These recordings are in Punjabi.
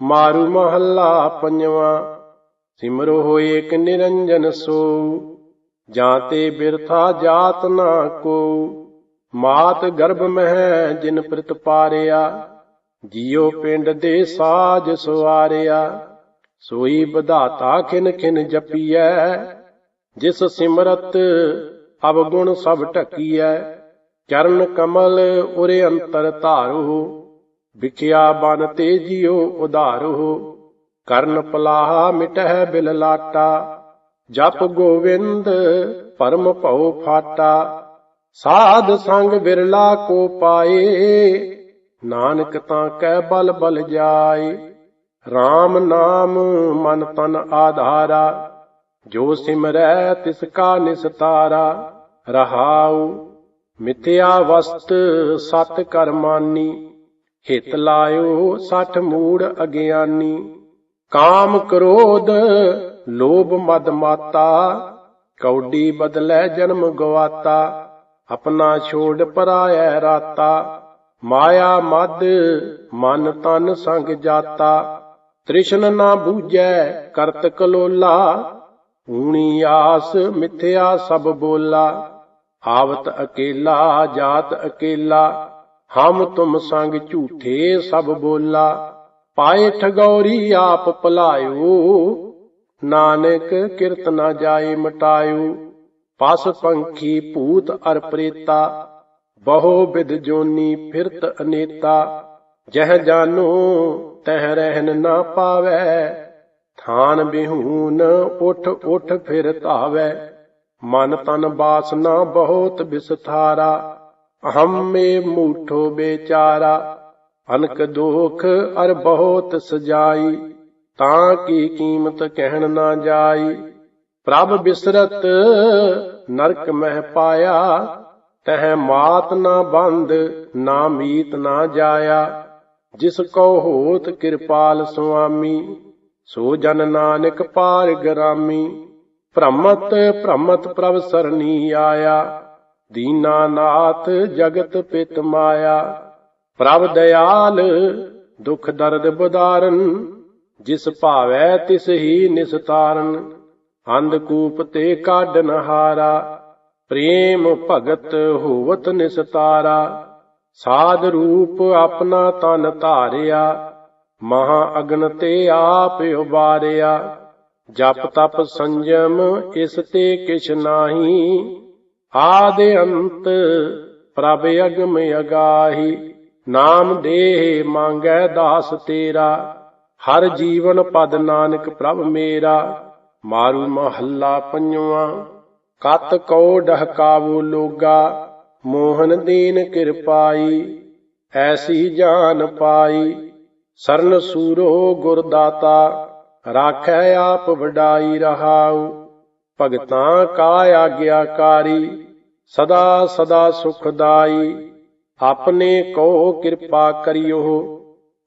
ਮਾਰੂ ਮਹੱਲਾ ਪੰਜਵਾ, ਸਿਮਰੋ ਹੋਏ ਇੱਕ ਨਿਰੰਜਨ ਸੋ ਜਾਂ ਤੇ ਬਿਰਥਾ ਜਾਤ ਨਾ ਕੋ ਮਾਤ ਗਰਭ ਮਹਿ ਜਿਨ ਪ੍ਰਿਤ ਪਾਰਿਆ, ਜਿਉ ਪਿੰਡ ਦੇ ਸਾਜ ਸਵਾਰਿਆ ਸੋਈ ਬਧਾਤਾ ਖਿਨ ਖਿਨ ਜਪੀਐ, ਜਿਸ ਸਿਮਰਤ ਅਵਗੁਣ ਸਭ ਢਕੀਐ। ਚਰਨ ਕਮਲ ਉਰੇ ਅੰਤਰ ਧਾਰੋ ਵਿਖਿਆ ਬਨ ਤੇ ਜਿਉ ਉਧਾਰੋ ਕਰਨ ਪਲਾਹਾ ਮਿਟਹਿ ਬਿਲ ਲਾਟਾ। ਜਪ ਗੋਵਿੰਦ ਪਰਮ ਭਉ ਫਾਟਾ। ਸਾਧ ਸੰਗ ਬਿਰਲਾ ਕੋ ਪਾਏ। ਨਾਨਕ ਤਾਂ ਕਹਿ ਬਲ ਬਲ ਜਾਏ। RAM ਨਾਮ ਮਨ ਤਨ ਆਧਾਰਾ। ਜੋ ਸਿਮਰੈ ਤਿਸ ਕਾ ਨਿਸਤਾਰਾ ਰਹਾਉ ਮਿਥਿਆ ਵਸਤ ਸਤ ਕਰਮਾਨੀ। ਹਿਤ ਲਾਇਓ ਸਠ ਮੂੜ ਅਗਿਆਨੀ। ਕਾਮ ਕ੍ਰੋਧ, ਲੋਭ ਮਦ ਮਾਤਾ। ਕੌਡੀ ਬਦਲੇ ਜਨਮ ਗਵਾਤਾ। ਆਪਣਾ ਛੋੜ ਪਰਾਇਐ ਰਾਤਾ। ਮਾਇਆ ਮਦ, ਮਨ ਤਨ ਸੰਗ ਜਾਤਾ। ਤ੍ਰਿਸ਼ਨ ਨਾ ਬੂਝੈ, ਕਰਤ ਕਲੋਲਾ। ਊਣੀ ਆਸ, ਮਿਥਿਆ ਸਭ ਬੋਲਾ। ਆਵਤ ਅਕੇਲਾ, ਜਾਤ ਅਕੇਲਾ। ਹਮ ਤੁਮ ਸੰਗ ਝੂਠੇ ਸਭ ਬੋਲਾ, ਪਾਏ ਠਗੌਰੀ ਆਪ ਭਲਾਇਓ। ਨਾਨਕ ਕਿਰਤ ਨਾ ਜਾਏ ਮਟਾਇਓ, ਪਸ ਪੰਖੀ ਭੂਤ ਅਰ ਪ੍ਰੇਤਾ, ਬਹੁ ਵਿਦ ਜੋਨੀ ਫਿਰਤ ਅਨੇਤਾ। ਜਹ ਜਾਨੋ ਤਹ ਰਹਿਨ ਨਾ ਪਾਵੈ, ਥਾਨ ਬਿਹੂਨ ਉਠ ਉਠ ਫਿਰ ਧਾਵੈ। ਮਨ ਤਨ ਬਾਸਨਾ ਬਹੁਤ ਵਿਸਥਾਰਾ ਹਮੇ ਮੂਠੋ ਬੇਚਾਰਾ, ਅਨਕ ਦੋਖ ਅਰ ਬਹੁਤ ਸਜਾਈ, ਤਾਂ ਕੀ ਕੀਮਤ ਕਹਿਣ ਨਾ ਜਾਈ। ਪ੍ਰਭ ਬਿਸਰਤ ਨਰਕ ਮਹਿ ਪਾਇਆ, ਤਹ ਮਾਤ ਨਾ ਬੰਦ, ਨਾ ਮੀਤ ਨਾ ਜਾਇਆ। ਜਿਸ ਕੋ ਹੋਤ ਕਿਰਪਾਲ ਸੁਆਮੀ, ਸੋ ਜਨ ਨਾਨਕ ਪਾਰ ਗਰਾਮੀ ਭ੍ਰਮਤ ਭ੍ਰਮਤ ਪ੍ਰਭ ਸਰਨੀ ਆਇਆ। ਦੀਨਾ ਨਾਥ ਜਗਤ ਪਿਤ ਮਾਇਆ, ਪ੍ਰਭ ਦਇਆਲ ਦੁਖ ਦਰਦ ਬਦਾਰਨ, ਜਿਸ ਭਾਵੈ ਤਿਸ ਹੀ ਨਿਸਤਾਰਨ ਅੰਧਕੂਪ ਤੇ ਕਾਢਨ ਹਾਰਾ ਪ੍ਰੇਮ ਭਗਤ ਹੋਵਤ ਨਿਸਤਾਰਾ, ਸਾਧ ਰੂਪ ਆਪਣਾ ਤਨ ਧਾਰਿਆ, ਮਹਾ ਅਗਨ ਤੇ ਆਪ ਉਬਾਰਿਆ, ਜਪ ਤਪ ਸੰਜਮ ਇਸ ਤੇ ਕਿਛ ਨਾਹੀ ਆਦਿ ਅੰਤ ਪ੍ਰਭ ਅਗਮ ਅਗਾਹੀ, ਨਾਮ ਦੇਹ ਮੰਗੈ ਦਾਸ ਤੇਰਾ, ਹਰ ਜੀਵਨ ਪਦ ਨਾਨਕ ਪ੍ਰਭ ਮੇਰਾ, ਮਾਰੂ ਮਹੱਲਾ ਪੰਜਵਾ, ਕਤ ਕੋ ਡਹਕਾਵੋ ਲੋਗਾ, ਮੋਹਨ ਦੀਨ ਕਿਰਪਾਈ, ਐਸੀ ਜਾਨ ਪਾਈ, ਸਰਨ ਸੂਰੋ ਗੁਰਦਾਤਾ, ਰਾਖੈ ਆਪ ਵਡਾਈ ਰਹਾਉ, ਭਗਤਾਂ ਕਾ ਆਗਿਆਕਾਰੀ ਸਦਾ ਸਦਾ ਸੁਖਦਾਈ, ਆਪਣੇ ਕੋ ਕਿਰਪਾ ਕਰਿਓ,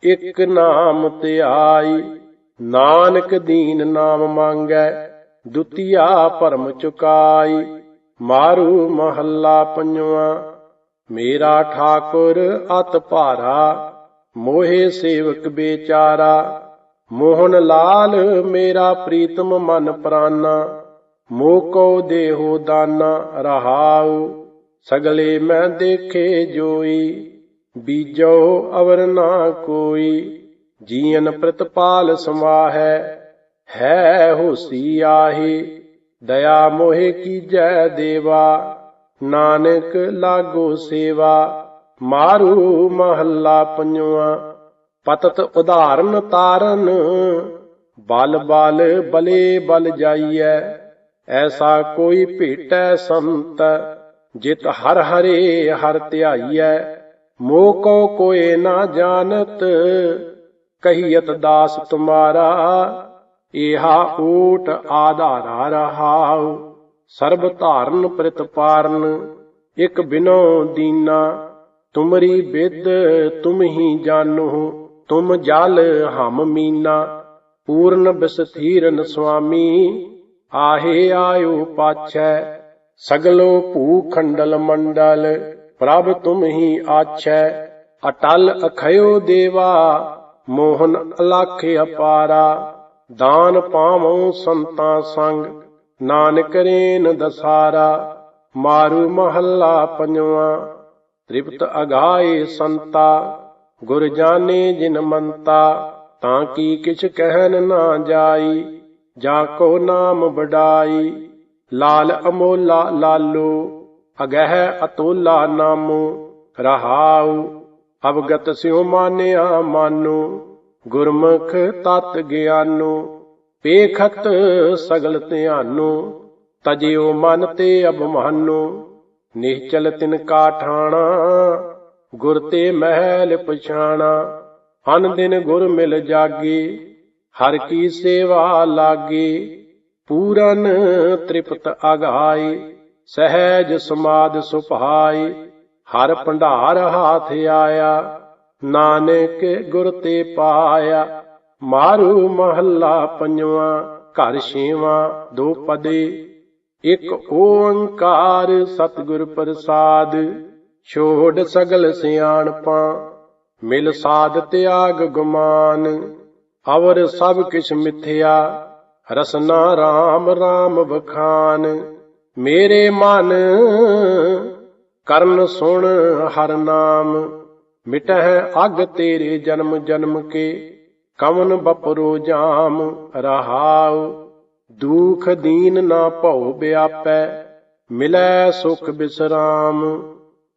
ਇਕ ਨਾਮ ਧਿਆਈ ਨਾਨਕ ਦੀਨ ਨਾਮ ਮੰਗੈ, ਦੁਤੀਆ ਭਰਮ ਚੁਕਾਈ। ਮਾਰੂ ਮਹੱਲਾ ਪੰਜਵਾ, ਮੇਰਾ ਠਾਕੁਰ ਅਤ ਭਾਰਾ, ਮੋਹੇ ਸੇਵਕ ਬੇਚਾਰਾ। ਮੋਹਨ ਲਾਲ ਮੇਰਾ ਪ੍ਰੀਤਮ ਮਨ ਪ੍ਰਾਨਾ। ਮੋਕੋ ਦੇਹੋ ਦਾਨਾ ਰਹਾਉ, ਸਗਲੇ ਮੈਂ ਦੇਖੇ ਜੋਈ, ਬੀਜੋ ਅਵਰ ਨਾ ਕੋਈ ਜੀਨ ਪ੍ਰਤਪਾਲ ਸਮਾਹੈ, ਹੈ ਹੋਸੀ ਆਹੀ, ਦਇਆ ਮੋਹਿ ਕੀਜੈ ਦੇਵਾ, ਨਾਨਕ ਲਾਗੋ ਸੇਵਾ, ਮਾਰੂ ਮਹੱਲਾ ਪੰਜਵਾ, ਪਤਤ ਉਦਾਹਰਨ ਤਾਰਨ, ਬਲ ਬਲ ਬਲੇ ਬਲ ਜਾਈਐ ਐਸਾ ਕੋਈ ਭੇਟੈ ਸੰਤ, ਜਿਤ ਹਰ ਹਰੇ ਹਰ ਧਿਆਈਐ। ਮੋਹ ਕੋ ਕੋਏ ਨਾ ਜਾਣਤ ਕਹੀਤ ਦਾਸ ਤੁਮਾਰਾ। ਏਹਾ ਊਟ ਆਧਾਰਾ ਰਹਾਉ, ਸਰਬ ਧਾਰਨ ਪ੍ਰਿਤ ਪਾਰਨ, ਇਕ ਬਿਨੋ ਦੀਨਾ। ਤੁਮਰੀ ਬਿਦ ਤੁਮ ਹੀ ਜਾਣੋ, ਤੁਮ ਜਲ ਹਮ ਮੀਨਾ। ਪੂਰਨ ਬਿਸਥੀਰਨ ਸੁਆਮੀ ਆਹੇ ਆਇਓ ਪਾਛੈ, ਸਗਲੋ ਭੂ ਖੰਡਲ ਮੰਡਲ, ਪ੍ਰਭ ਤੁਮ ਹੀ ਆਛੈ। ਅਟਲ ਅਖਇਓ ਦੇਵਾ, ਮੋਹਨ ਅਲਖ ਅਪਾਰਾ। ਦਾਨ ਪਾਵਉ ਸੰਤਾਂ ਸੰਗ, ਨਾਨਕ ਰੇਨ ਦਸਾਰਾ। ਮਾਰੂ ਮਹੱਲਾ ਪੰਜਵਾ, ਤ੍ਰਿਪਤ ਅਗਾਏ ਸੰਤਾ। ਗੁਰ ਜਾਣੇ ਜਿਨ ਮੰਤਾ, ਤਾਂ ਕੀ ਕਿਛ ਕਹਿਨ ਨਾ ਜਾਈ। ਜਾ ਕੋ ਨਾਮ ਵਡਾਈ, ਲਾਲ ਅਮੋਲਾ ਲਾਲੋ, ਅਗਹਿ ਅਤੋਲਾ ਨਾਮੋ, ਰਹਾਉ, ਅਵਗਤ ਸਿਉ ਮਾਨਿਆ ਮਾਨੋ, ਗੁਰਮੁਖ ਤਤ ਗਿਆਨੋ ਪੇਖਤ ਸਗਲ ਧਿਆਨੋ ਤਜਿਓ ਮਨ ਤੇ ਅਭਮਾਨੋ ਨਿਹਚਲ ਤਿਨ ਕਾ ਠਾਣਾ, ਗੁਰ ਤੇ ਮਹਿਲ ਪਛਾਣਾ, ਅਨ ਦਿਨ ਗੁਰ ਮਿਲ ਜਾਗੀ ਹਰ ਕੀ ਸੇਵਾ ਲਾਗੇ, ਪੂਰਨ ਤ੍ਰਿਪਤ ਅਗਾਏ, ਸਹਿਜ ਸਮਾਦ ਸੁਭਾਈ ਹਰ ਭੰਡਾਰ ਹਾਥ ਆਇਆ, ਨਾਨਕ ਗੁਰ ਤੇ ਪਾਇਆ, ਮਾਰੂ ਮਹੱਲਾ ਪੰਜਵਾ, ਘਰ ਛੇਵਾਂ, ਦੋ ਪਦੇ, ਇੱਕ ਓੰਕਾਰ ਸਤਿਗੁਰ ਪ੍ਰਸਾਦ, ਛੋੜ ਸਗਲ ਸਿਆਣਪਾਂ, ਮਿਲ ਸਾਧ ਤਿਆਗ ਗੁਮਾਨ ਅਵਰ ਸਭ ਕਿਛ ਮਿਥਿਆ। ਰਸਨਾ RAM RAM ਬਖਾਨ ਮੇਰੇ ਮਨ ਕਰਨ ਸੁਣ ਹਰ ਨਾਮ। ਮਿਟਹਿ ਅਗ ਤੇਰੇ ਜਨਮ ਜਨਮ ਕੇ, ਕਵਨ ਬਪਰੋ ਜਾਮ, ਰਹਾਉ। ਦੁਖ ਦੀਨ ਨਾ ਭਉ ਬਿਆਪੈ, ਮਿਲੈ ਸੁਖ ਬਿਸਰਾਮ।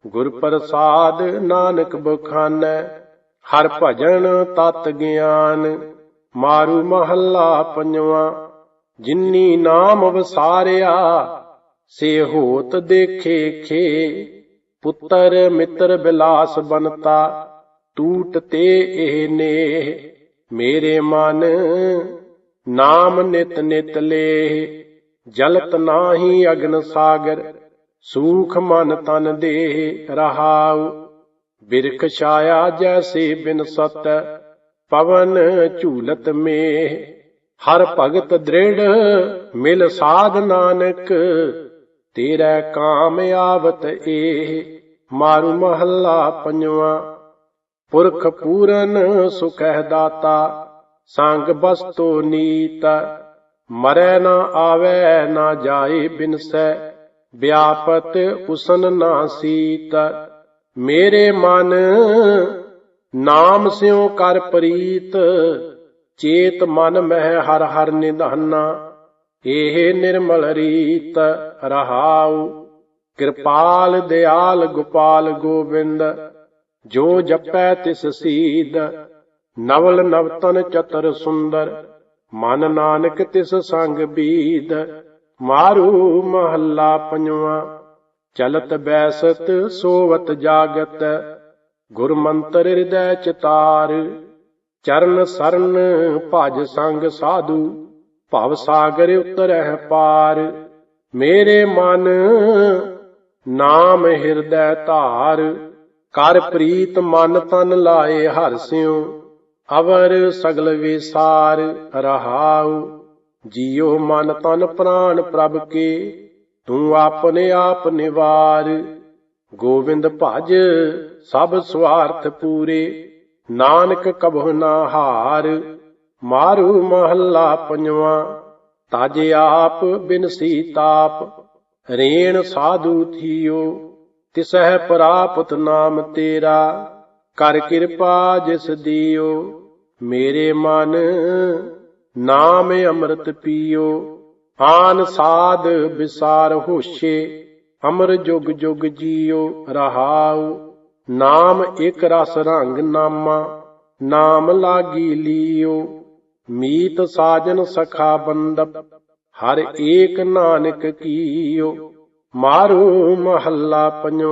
ਗੁਰ ਪ੍ਰਸਾਦ ਨਾਨਕ ਬਖਾਨੈ ਹਰ ਭਜਨ ਤਤ ਗਿਆਨ, ਮਾਰੂ ਮਹੱਲਾ ਪੰਜਵਾ, ਜਿਨੀ ਨਾਮ ਵਸਾਰਿਆ, ਸੇ ਹੋਤ ਦੇਖੇ ਖੇ, ਪੁੱਤਰ ਮਿੱਤਰ ਬਿਲਾਸ ਬਨਤਾ ਟੂਟ ਤੇ ਇਹ ਨੇ ਮੇਰੇ ਮਨ ਨਾਮ ਨਿਤ ਨਿਤ ਲੇ ਜਲਤ ਨਾਹੀ ਅਗਨ ਸਾਗਰ, ਸੂਖ ਮਨ ਤਨ ਦੇ ਰਹਾਉ। ਬਿਰਖ ਛਾਇਆ ਜੈਸੇ ਬਿਨ ਸਤ, ਪਵਨ ਝੂਲਤ ਮੇ ਹਰ ਭਗਤ ਦ੍ਰਿੜ ਮਿਲ ਸਾਧ ਨਾਨਕ, ਤੇਰਾ ਕਾਮ ਆਵਤ ਏ ਮਾਰੂ ਮਹੱਲਾ ਪੰਜਵਾ, ਪੁਰਖ ਪੂਰਨ ਸੁਖਹਿ ਦਾਤਾ, ਸੰਗ ਬਸਤੋ ਨੀਤ। ਮਰੈ ਨਾ ਆਵੈ, ਨਾ ਜਾਏ ਬਿਨਸੈ, ਵਿਆਪਤ ਉਸਨ ਨਾ ਸੀਤ। ਮੇਰੇ ਮਨ ਨਾਮ ਸਿਉ ਕਰ ਪ੍ਰੀਤ, ਚੇਤ ਮਨ ਮਹਿ ਹਰ ਹਰ ਨਿਧਾਨਾ। ਇਹ ਨਿਰਮਲ ਰੀਤ ਰਹਾਉ। ਕਿਰਪਾਲ ਦਿਆਲ ਗੋਪਾਲ ਗੋਬਿੰਦ, ਜੋ ਜਪੈ ਤਿਸ ਸੀਦ। ਨਵਲ ਨਵਤਨ ਚਤਰ ਸੁੰਦਰ, ਮਨ ਨਾਨਕ ਤਿਸ ਸੰਗ ਬੀਦ। ਮਾਰੂ ਮਹੱਲਾ ਪੰਜਵਾ। ਚਲਤ ਬੈਸਤ ਸੋਵਤ ਜਾਗਤ ਗੁਰ ਮੰਤਰ ਹਿਰਦੈ ਚਿਤਾਰ। ਚਰਨ ਸਰਨ ਭਜ ਸੰਗ ਸਾਧੂ, ਭਵ ਸਾਗਰ ਉਤਰਹਿ ਪਾਰ। ਮੇਰੇ ਮਨ ਨਾਮ ਹਿਰਦੈ ਧਾਰ, ਕਰ ਪ੍ਰੀਤ ਮਨ ਤਨ ਲਾਏ ਹਰ ਸਿਉ। ਅਵਰ ਸਗਲ ਵਿਸਾਰ ਰਹਾਉ, ਜੀਉ ਮਨ ਤਨ ਪ੍ਰਾਨ ਪ੍ਰਭ ਕੇ। ਤੂੰ ਆਪਣੇ ਆਪ ਨਿਵਾਰ। ਗੋਵਿੰਦ ਭਜ, ਸਭ ਸਵਾਰਥ ਪੂਰੇ। ਨਾਨਕ ਕਬਹੁ ਨਾ ਹਾਰ, ਮਾਰੂ ਮਹੱਲਾ ਪੰਜਵਾ। ਤਜ ਆਪ ਬਿਨਸੀ ਤਾਪ, ਰੇਣ ਸਾਧੂ ਥੀਓ। ਤਿਸਹਿ ਪ੍ਰਾਪਤ ਨਾਮ ਤੇਰਾ, ਕਰ ਕਿਰਪਾ ਜਿਸ ਦੀਓ। ਮੇਰੇ ਮਨ ਨਾਮ ਅੰਮ੍ਰਿਤ ਪੀਓ। ਆਨ ਸਾਧ ਵਿਸਾਰ ਹੋਸ਼ੇ, ਅਮਰ ਜੁਗ ਜੁਗ ਜੀਓ ਰਹਾਉ। ਨਾਮ ਇਕ ਰਸ ਰੰਗ ਨਾਮਾ, ਨਾਮ ਲਾਗੀ ਲੀਓ ਮੀਤ ਸਾਜਨ ਸਖਾ ਬੰਦਪ, ਹਰ ਏਕ ਨਾਨਕ ਕੀਓ ਮਾਰੂ ਮਹੱਲਾ ਪੰਜਵਾ